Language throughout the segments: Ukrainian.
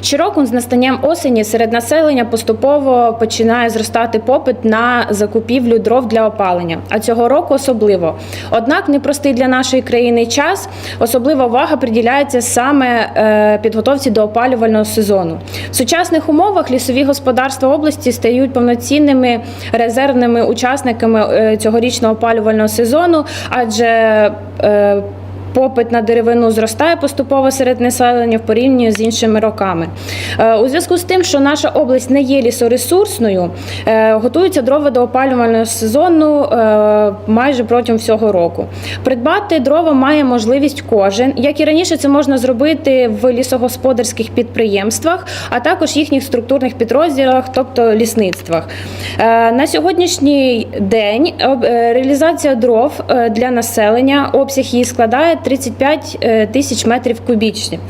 Щороку з настанням осені серед населення поступово починає зростати попит на закупівлю дров для опалення, а цього року особливо. Однак непростий для нашої країни час, особлива увага приділяється саме е, підготовці до опалювального сезону. В сучасних умовах лісові господарства області стають повноцінними резервними учасниками е, цьогорічного опалювального сезону, адже е, Попит на деревину зростає поступово серед населення в порівнянні з іншими роками. Е, У зв'язку з тим, що наша область не є лісоресурсною, е, готуються дрова до опалювального сезону е, майже протягом всього року. Придбати дрова має можливість кожен. Як і раніше, це можна зробити в лісогосподарських підприємствах, а також їхніх структурних підрозділах, тобто лісництвах. На сьогоднішній день реалізація дров для населення, обсяг її складає 35 е, тисяч метрів кубічних.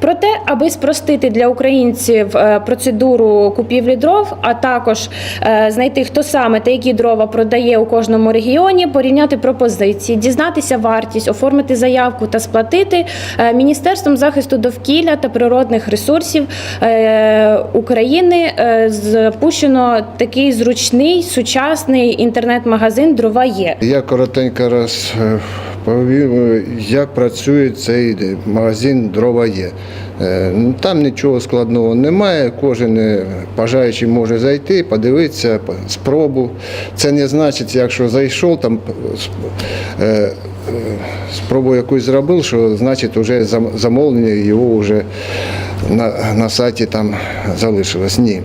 Проте, аби спростити для українців е, процедуру купівлі дров, а також е, знайти, хто саме та які дрова продає у кожному регіоні, порівняти пропозиції, дізнатися вартість, оформити заявку та сплатити Міністерством захисту довкілля та природних ресурсів України запущено такий зручний сучасний інтернет-магазин Дрова є. Я коротенько розповім, як працює цей магазин дрова є. Е, Там нічого складного немає. Кожен е, бажаючий може зайти, подивитися, спробу. Це не значить, якщо зайшов, там е, спробу якусь зробив, що значить вже замовлення його вже на, на сайті там залишилось. Ні.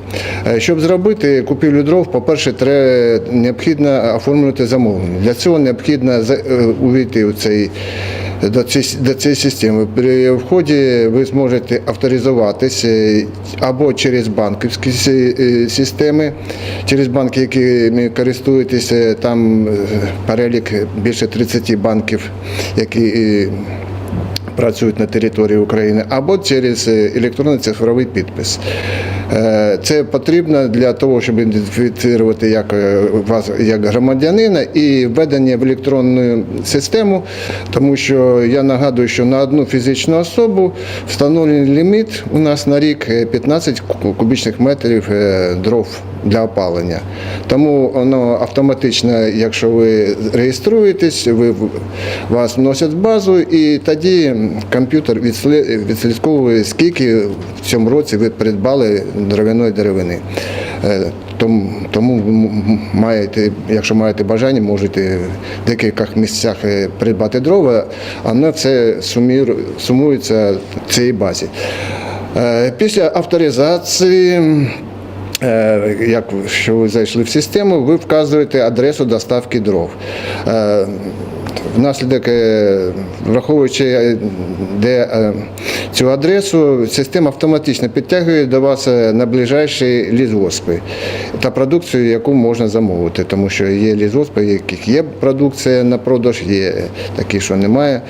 Е, Щоб зробити купівлю дров, по-перше, треба необхідно оформлювати замовлення. Для цього необхідно е, увійти у цей. До цієї, до цієї системи. При вході ви зможете авторизуватися або через банківські е, системи, через банки, якими користуєтеся, там е, перелік більше 30 банків, які е, працюють на території України, або через е, електронний цифровий підпис. Е, Це потрібно для того, щоб ідентифікувати як е, вас як громадянина і введення в електронну систему, тому що я нагадую, що на одну фізичну особу встановлений ліміт у нас на рік е, 15 кубічних метрів дров для опалення. Тому воно автоматично, якщо ви реєструєтесь, ви вас вносять в базу, і тоді комп'ютер відслідковує, скільки в цьому році ви придбали дерев'яної деревини. Е, Тому, тому маєте, якщо маєте бажання, можете в декількох місцях е, придбати дрова, а воно все сумір, сумується в цій базі. Е, Після авторизації Як ви- що ви зайшли в систему, ви вказуєте адресу доставки дров. Е, Внаслідок, е, враховуючи е, де е, цю адресу, система автоматично підтягує до вас е, найближчі лісгоспи та продукцію, яку можна замовити, тому що є лісгоспи, яких є продукція на продаж, є такі, що немає.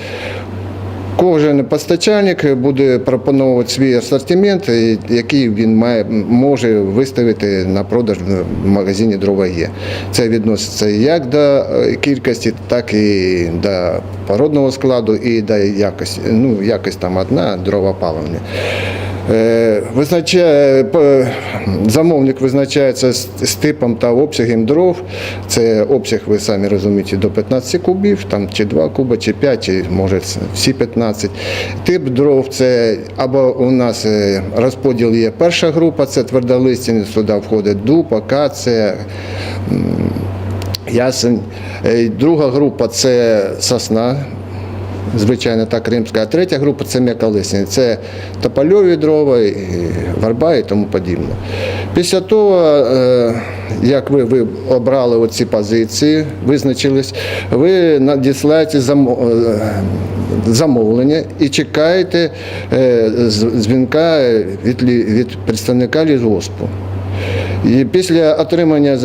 Кожен постачальник буде пропонувати свій асортимент, е, який він має, може виставити на продаж в магазині дрова є. Це відноситься як до е, кількості, так і до породного складу, і до якості. Ну, якось там одна дрова паливня. Е, Визначає, замовник визначається з, типом та обсягом дров. Це обсяг, ви самі розумієте, до 15 кубів, там чи 2 куби, чи 5, чи може всі 15. Тип дров це або у нас е, розподіл є перша група, це твердолистяні, сюди входить дуб, акація, ясень. Е, Друга група це сосна, звичайно, та кримська, а третя група це м'яколисні. Це топольові дрова, варба і тому подібне. Після того, е, як ви, ви обрали оці позиції, визначились, ви надіслаєте е, замовлення і чекаєте е, дзвінка від представника лісгоспу. І після отримання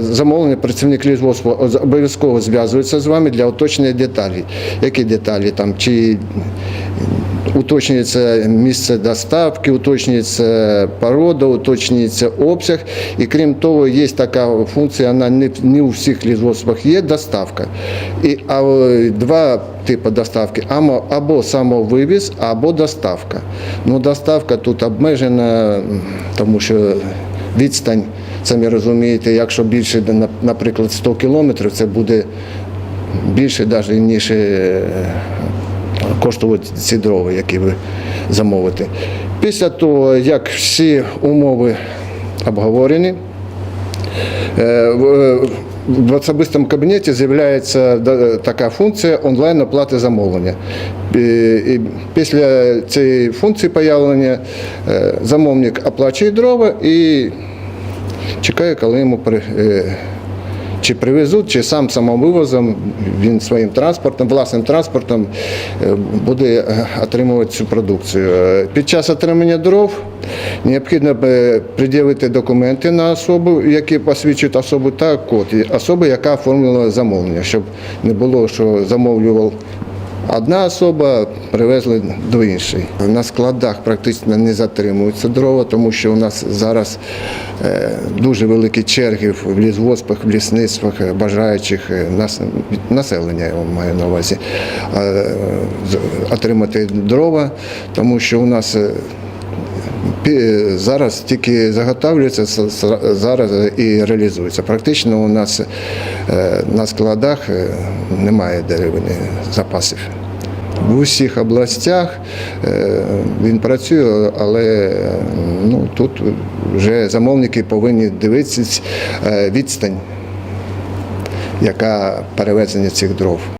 замовлення працівник лісгоспу обов'язково зв'язується з вами для уточнення деталей. Які деталі там, чи уточнюється місце доставки, уточнюється порода, уточнюється обсяг. І крім того, є така функція, вона не, не у всіх лісгоспах є доставка. І а, е, два типи доставки: або, або самовивіз, або доставка. Ну, доставка тут обмежена, тому що відстань, самі розумієте, якщо більше, на- наприклад, 100 кілометрів, це буде більше навіть, ніж е, коштувати ці дрова, які ви замовите. Після того, як всі умови обговорені, е, в- особистому кабінеті з'являється така функція онлайн оплати замовлення. І- після цієї функції появлення е, замовник оплачує дрова і чекає, коли йому е, чи привезуть, чи сам самовивозом, він своїм транспортом, власним транспортом е, буде е, отримувати цю продукцію. Е, Під час отримання дров необхідно пред'явити документи на особу, які посвідчують особу, та код особи, яка оформила замовлення, щоб не було, що замовлював Одна особа привезли до іншої. На складах практично не затримуються дрова, тому що у нас зараз е, дуже великі черги в лісгоспах, в лісництвах е, бажаючих е, нас, населення, я маю на увазі, отримати дрова, тому що у нас Зараз тільки заготовлюється, зараз і реалізується. Практично у нас е, на складах е, немає деревини запасів. В усіх областях е, він працює, але ну, тут вже замовники повинні дивитися відстань, яка перевезення цих дров.